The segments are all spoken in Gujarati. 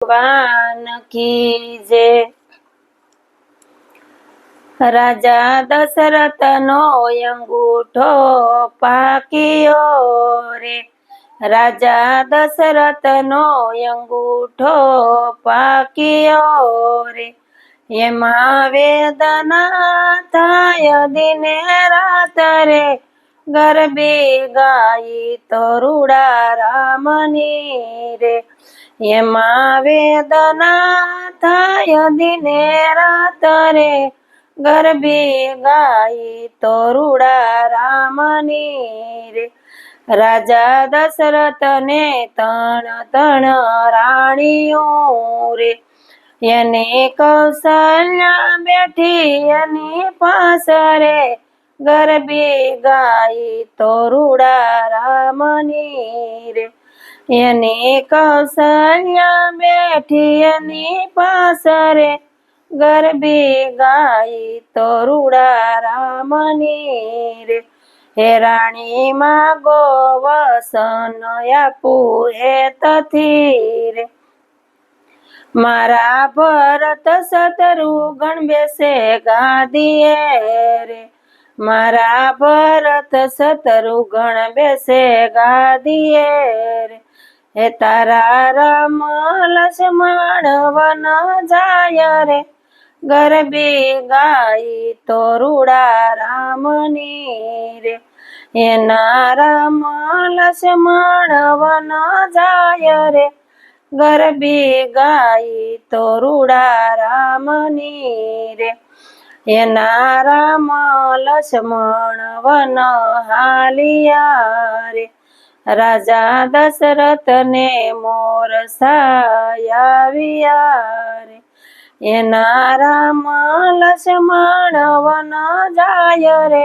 ભગવાન કી જે રાજા દશરથ નો અંગૂઠો પાક્યો રે રાજા દશરથ નો અંગૂઠો પાક્યો રે એમાં વેદના થાય દિને રાત રે ગરબે ગાઈ તરુડા રામની રે એમાં વેદના થાય દિને રાત રે ગરબે ગાઈ રૂડા રામની રે. રાજા દશરથ ને તણ તણ રાણીઓ રે. એને કૌશલ્યા બેઠી એની પાસરે ગરબી ગાઈ તોરુડા રામની રે. એને કૌશલ્યા બેઠી એની પાસરે ગરબી ગાઈ તોરુડા રામની રે. હે રાણી માં ગોવસન આપું હે તથી રે મારા ભરત સતરુ ગણ બેસે ગાદીએ રે. મારા ભરત સતરુ બેસે ગાદીએ હે તારા રામ લક્ષ્મણ વન જાય રે. ગરબે ગાઈ તોરુડા રામની રે. એના રામ લક્ષ્મણ વન જાય રે. ગરબે ગાઈ તોરુડા રામની રે. એના રામ લક્ષ્મણ વન હાલિયા રે. રાજા દશરથ ને મોર સાયાવિયા રે. એના રામ લક્ષ્મણ વન જાય રે.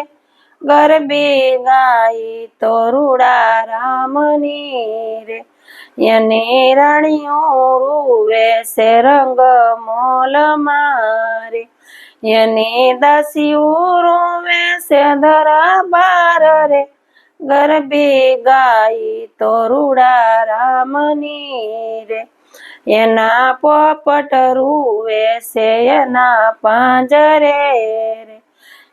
ગરબી ગાઈ તોરુડા રામની રે. એને રાણીઓ રૂવે છે રંગ મોલ મારે. એને દાસી રોવે છે ધરા બાર રે. ગરબે ગાઈ તોરુડા રામની રે. એના પોપટ રૂવે છે, એના પાંજરે રે.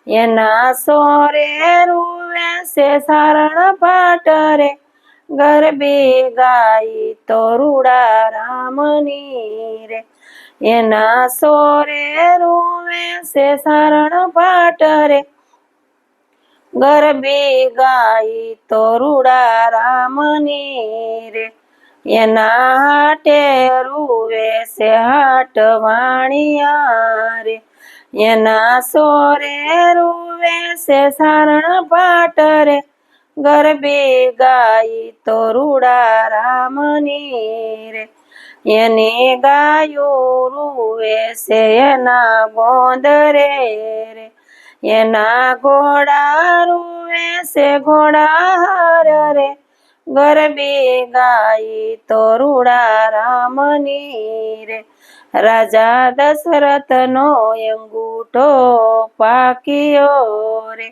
એના સોરે રૂવે છે, સારણ પાટ રે. ગરબે ગાઈ તોરુડા રામની રે. એના સોરે રૂવે સે સારણ પાટ રે. ગરબે ગાઈ તોરુડા રામની રે. એના હાટે રૂવે સે હાટ વાણિયા રે. એના સોરે રૂવે સે સારણ પાટ રે. ગરબે ગાઈ તોરુડા રામની રે. એને ગાયો રૂવે છે, એના ગોંદ રે એના ઘોડા રૂવે છે ઘોડા રે. ગરબે ગાઈ તોરુડા રામની રે. રાજા દશરથ નો અંગૂઠો પાક્યો રે.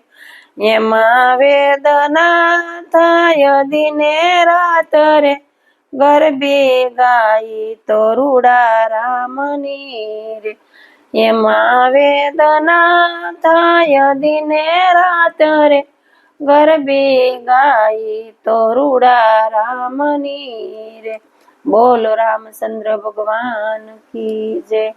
એમાં વેદના થાય દિને રાત રે ગરબે ગાઈ તોરુડા રામની રે. એમાં વેદના થાય દિને રાત રે ગરબે ગાઈ તોરુડા રામની રે. બોલો રામચંદ્ર ભગવાન કી જય.